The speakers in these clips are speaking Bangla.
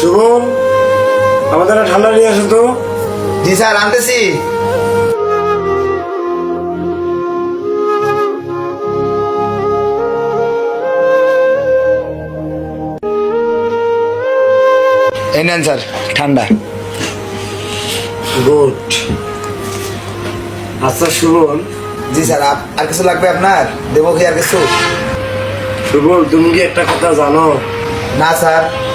শুভম আমাদের ঠান্ডা নিয়ে আসো তো। জি স্যার আনতেছি। এই নেন স্যার ঠান্ডা। গুড। আচ্ছা শুভম জি স্যার আপ- আর কিছু লাগবে আপনার? দেবো কি আর কিছু? শুভম তুমি কি একটা কথা জানো? না স্যার।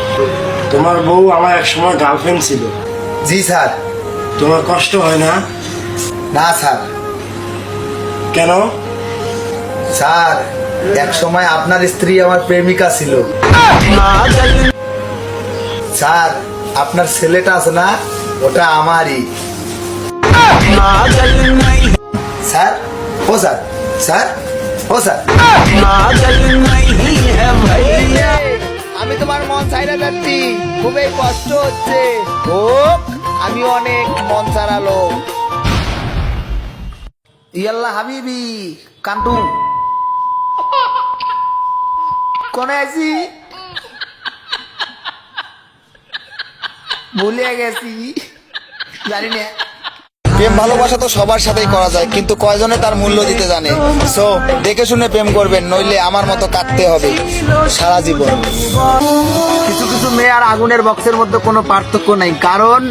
তোমার বউ আমার এক সময় গার্লফ্রেন্ড ছিল। জি স্যার। তোমার কষ্ট হয় না? না স্যার। কেন? স্যার এক সময় আপনার স্ত্রী আমার প্রেমিকা ছিল। স্যার আপনার ছেলেটা আছে না ওটা আমারই। স্যার ও স্যার স্যার ও স্যার। খুবই কষ্ট হচ্ছে। ও আমি অনেক মন ছাড়ালো ইয়াল্লা হাবিবি, কান্টু। কোনে আছি ভুলে গেছি। জানি না। প্রেম ভালোবাসা তো সবার সাথেই করা যায়, কিন্তু কয়জনে তার মূল্য দিতে জানে? সো দেখে শুনে প্রেম করবেন, নইলে আমার মতো কাটতে হবে সারা জীবন। আর আগুনের বক্সের মধ্যে কোনো পার্থক্য নাই। কারণ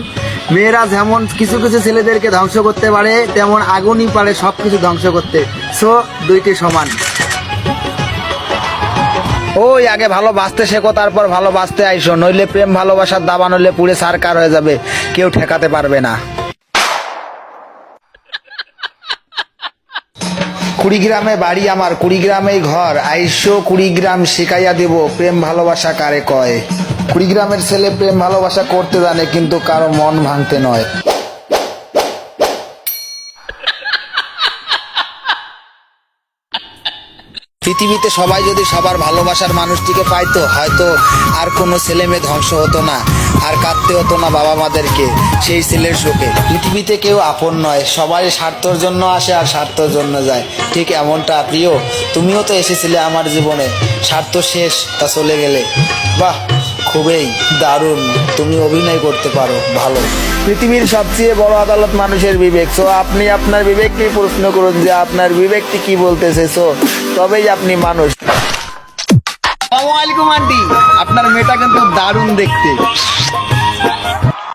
মেয়েরা যেমন কিছু কিছু ছেলেদেরকে ধ্বংস করতে পারে, তেমন আগুনই পারে সব কিছু ধ্বংস করতে। সো দুইটি সমান। ওই আগে ভালোবাসতে শেখো, তারপর ভালোবাসতে আইসো, নইলে প্রেম ভালোবাসার দাবা নইলে পুরে সারকার হয়ে যাবে, কেউ ঠেকাতে পারবে না। কুড়িগ্রামে বাড়ি আমার, কুড়িগ্রামেই ঘর। আইসো কুড়িগ্রাম, শিখাইয়া দেব, প্রেম ভালোবাসা কারে কয়? কুড়িগ্রামের ছেলে প্রেম ভালোবাসা করতে জানে, কিন্তু কারও মন ভাঙতে নয়। পৃথিবীতে সবাই যদি সবার ভালোবাসার মানুষটিকে পাইতো, হয়তো আর কোনো ছেলে মেয়ে ধ্বংস হতো না, আর কাঁদতে হতো না বাবা মাদেরকে, সেই ছেলের শোকে। পৃথিবীতে কেউ আপন নয়, সবাই স্বার্থর জন্য আসে আর স্বার্থর জন্য যায়। ঠিক এমনটা, প্রিয়, তুমিও তো এসেছিলে আমার জীবনে। স্বার্থ শেষ, তা চলে গেলে। বাহ, খুবই দারুণ। তুমি অভিনয় করতে পারো, ভালো। পৃথিবীর সবচেয়ে বড় আদালত মানুষের বিবেক। সো আপনি আপনার বিবেককে প্রশ্ন করুন যে আপনার বিবেকটি কি বলতেছে? সো তবেই আপনি মানুষ। আন্টি। আপনার মেয়েটা কিন্তু দারুণ দেখতে।